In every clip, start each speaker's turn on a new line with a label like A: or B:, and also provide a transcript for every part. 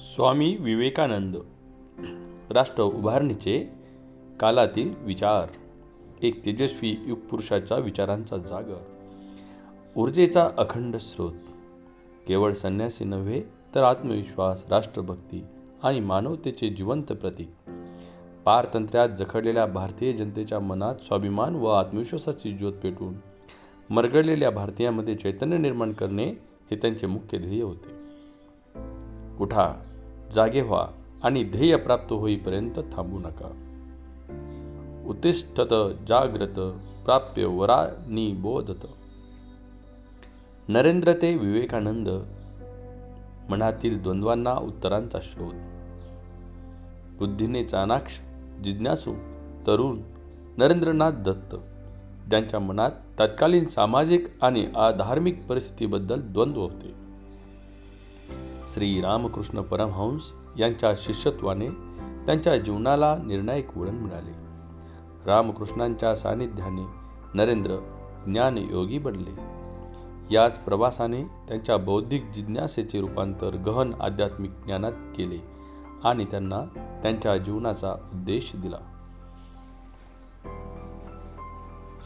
A: स्वामी विवेकानंद. राष्ट्र उभारणीचे कालातील विचार. एक तेजस्वी युगपुरुषाच्या विचारांचा जागर. ऊर्जेचा अखंड स्रोत. केवळ संन्यासी नव्हे तर आत्मविश्वास राष्ट्रभक्ती आणि मानवतेचे जिवंत प्रतीक. पारतंत्र्यात जखडलेल्या भारतीय जनतेच्या मनात स्वाभिमान व आत्मविश्वासाची ज्योत पेटवून मरगळलेल्या भारतीयांमध्ये चैतन्य निर्माण करणे हे त्यांचे मुख्य ध्येय होते. उठा जागे व्हा आणि ध्येय प्राप्त होईपर्यंत थांबू नका. उत्तिष्ठत जाग्रत प्राप्य वरा निबोधत नरेंद्र ते विवेकानंद मनातील द्वंद्वांना उत्तरांचा शोध. बुद्धीने चाणाक्ष जिज्ञासू तरुण नरेंद्रनाथ दत्त ज्यांच्या मनात तत्कालीन सामाजिक आणि आधार्मिक परिस्थितीबद्दल द्वंद्व होते. श्री रामकृष्ण परमहंस यांच्या शिष्यत्वाने त्यांच्या जीवनाला निर्णायक वळण मिळाले. रामकृष्णांच्या सानिध्याने नरेंद्र ज्ञानयोगी बनले. याच प्रवासाने त्यांच्या बौद्धिक जिज्ञासेचे रूपांतर गहन आध्यात्मिक ज्ञानात केले आणि त्यांना त्यांच्या जीवनाचा उद्देश दिला.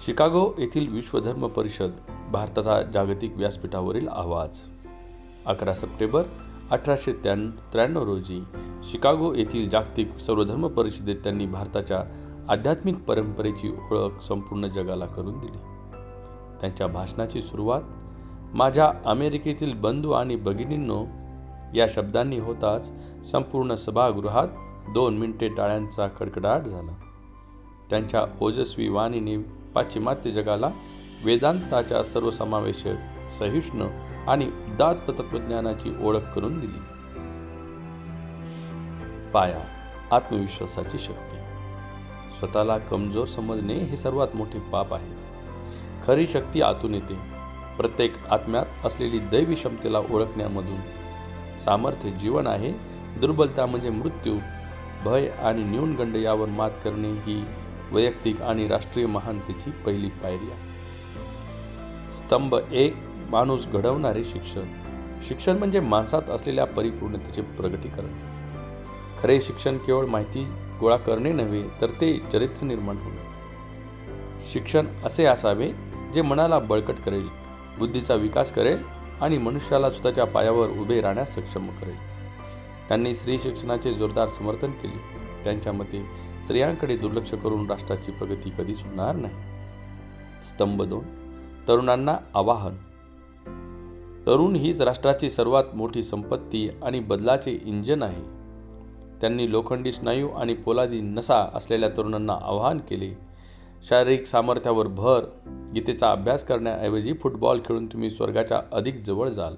A: शिकागो येथील विश्वधर्म परिषद भारताचा जागतिक व्यासपीठावरील आवाज. अकरा सप्टेंबर अठराशे त्र्या त्र्याण्णव रोजी शिकागो येथील जागतिक सर्वधर्म परिषदेत त्यांनी भारताच्या आध्यात्मिक परंपरेची ओळख संपूर्ण जगाला करून दिली. त्यांच्या भाषणाची सुरुवात माझ्या अमेरिकेतील बंधू आणि भगिनींनो या शब्दांनी होताच संपूर्ण सभागृहात दोन मिनिटे टाळ्यांचा कडकडाट झाला. त्यांच्या ओजस्वी वाणीने पाश्चिमात्य जगाला वेदांताच्या सर्वसमावेशक सहिष्णू आणि उदात्त तत्वज्ञानाची ओळख करून दिली. पाया आत्मविश्वासाची शक्ती. स्वतःला कमजोर समजणे हे सर्वात मोठे पाप आहे. खरी शक्ती आतून येते. प्रत्येक आत्म्यात असलेली दैवी क्षमतेला ओळखण्यामधून सामर्थ्य जीवन आहे. दुर्बलता म्हणजे मृत्यू भय आणि न्यूनगंड यावर मात करणे ही वैयक्तिक आणि राष्ट्रीय महानतेची पहिली पायरी आहे. स्तंभ एक माणूस घडवणारे शिक्षण. शिक्षण म्हणजे माणसात असलेल्या परिपूर्णतेचे प्रगटीकरण. खरे शिक्षण केवळ माहिती गोळा करणे नव्हे तर ते चरित्र निर्माण होणे. शिक्षण असे असावे जे मनाला बळकट करेल बुद्धीचा विकास करेल आणि मनुष्याला स्वतःच्या पायावर उभे राहण्यास सक्षम करेल. त्यांनी स्त्री शिक्षणाचे जोरदार समर्थन केले. त्यांच्या मते स्त्रियांकडे दुर्लक्ष करून राष्ट्राची प्रगती कधीच होणार नाही. स्तंभ दोन. तरुणांना आवाहन. तरुण हीच राष्ट्राची सर्वात मोठी संपत्ती आणि बदलाचे इंजन आहे. त्यांनी लोखंडी स्नायू आणि पोलादी नसा असलेल्या तरुणांना आवाहन केले. शारीरिक सामर्थ्यावर भर गीतेचा अभ्यास करण्याऐवजी फुटबॉल खेळून तुम्ही स्वर्गाच्या अधिक जवळ जाल.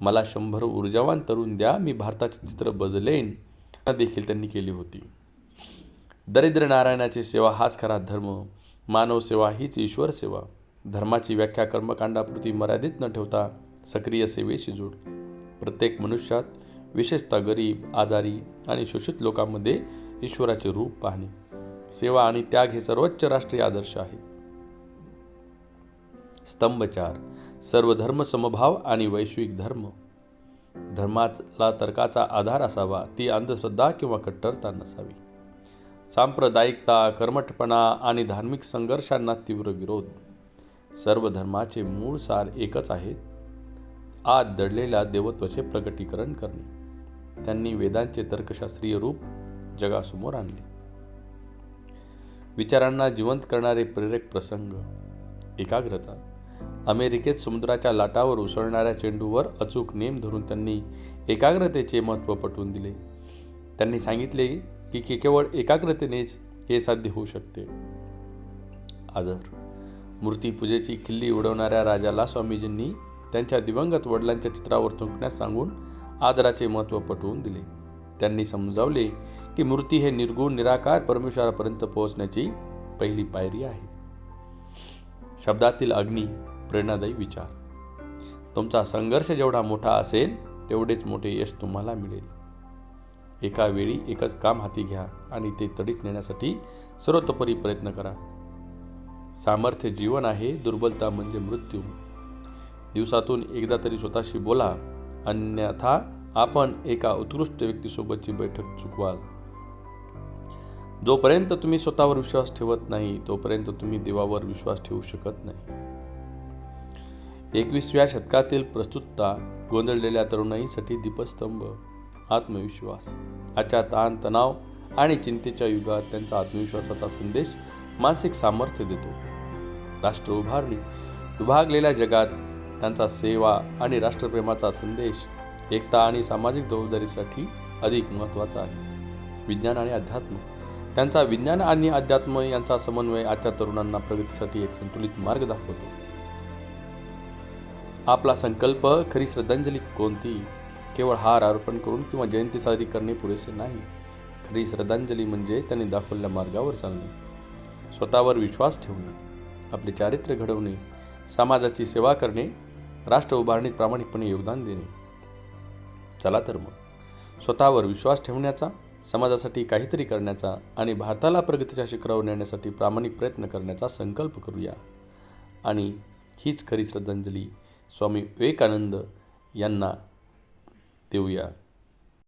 A: मला शंभर ऊर्जावान तरुण द्या मी भारताचे चित्र बदलेन देखील त्यांनी केली होती. दरिद्र नारायणाची सेवा हाच खरा धर्म मानव सेवा हीच ईश्वर सेवा. धर्माची व्याख्या कर्मकांडापुरती मर्यादित न ठेवता सक्रिय सेवेशी जोड. प्रत्येक मनुष्यात विशेषतः गरीब आजारी आणि शोषित लोकांमध्ये ईश्वराचे रूप पाहणे. सेवा आणि त्याग हे सर्वोच्च राष्ट्रीय आदर्श आहेत स्तंभ चार सर्व धर्म समभाव आणि वैश्विक धर्म. धर्माला तर्काचा आधार असावा ती अंधश्रद्धा किंवा कट्टरता नसावी. सांप्रदायिकता कर्मठपणा आणि धार्मिक संघर्षांना तीव्र विरोध. सर्व धर्माचे मूळ सार एकच आहे आत दडलेल्या देवत्वाचे प्रकटीकरण करणे. त्यांनी वेदांचे तर्कशास्त्रीय रूप जगासमोर आणले. विचारांना जिवंत करणारे प्रेरक प्रसंग. एकाग्रता. अमेरिकेत समुद्राच्या लाटावर उसळणाऱ्या चेंडूवर अचूक नेम धरून त्यांनी एकाग्रतेचे महत्त्व पटवून दिले. त्यांनी सांगितले की की केवळ एकाग्रतेनेच हे साध्य होऊ शकते. आदर. मूर्तीपूजेची खिल्ली उडवणाऱ्या राजाला स्वामीजींनी त्यांच्या दिवंगत वडिलांच्या चित्रावर थुंकण्यास सांगून आदराचे महत्त्व पटवून दिले. त्यांनी समजावले की मूर्ती हे निर्गुण निराकार परमेश्वरापर्यंत पोहोचण्याची पहिली पायरी आहे. शब्दातील अग्नी प्रेरणादायी विचार. तुमचा संघर्ष जेवढा मोठा असेल तेवढेच मोठे यश तुम्हाला मिळेल. एका वेळी एकच काम हाती घ्या आणि ते तडीच नेण्यासाठी सर्वतोपरी प्रयत्न करा. सामर्थ्य जीवन आहे दुर्बलता म्हणजे मृत्यू. दिवसातून एकदा तरी स्वतःशी बोला अन्यथा आपण एका उत्कृष्ट व्यक्तीसोबतची बैठक चुकवाल. जोपर्यंत तुम्ही स्वतःवर विश्वास ठेवत नाही तोपर्यंत तुम्ही देवावर विश्वास ठेवू शकत नाही. एकविसव्या शतकातील प्रस्तुतता गोंधळलेल्या तरुणाईसाठी दीपस्तंभ आत्मविश्वास. आजच्या ताण तणाव आणि चिंतेच्या युगात त्यांचा आत्मविश्वासाचा संदेश मानसिक सामर्थ्य देतो. राष्ट्र उभारणी विभागलेल्या जगात त्यांचा सेवा आणि राष्ट्रप्रेमाचा संदेश एकता आणि सामाजिक जबाबदारीसाठी अधिक महत्त्वाचा आहे. विज्ञान आणि अध्यात्म त्यांचा विज्ञान आणि अध्यात्म यांचा समन्वय आजच्या तरुणांना प्रगतीसाठी एक संतुलित मार्ग दाखवतो. आपला संकल्प खरी श्रद्धांजली कोणती? केवळ हार अर्पण करून किंवा जयंती साजरी करणे पुरेसे नाही. खरी श्रद्धांजली म्हणजे त्यांनी दाखवलेल्या मार्गावर चालणे. स्वतःवर विश्वास ठेवणे आपले चारित्र्य घडवणे समाजाची सेवा करणे राष्ट्र उभारणीत प्रामाणिकपणे योगदान देणे. चला तर मग. स्वतःवर विश्वास ठेवण्याचा समाजासाठी काहीतरी करण्याचा आणि भारताला प्रगतीच्या शिखरावर नेण्यासाठी प्रामाणिक प्रयत्न करण्याचा संकल्प करूया. आणि हीच खरी श्रद्धांजली स्वामी विवेकानंद यांना देऊया.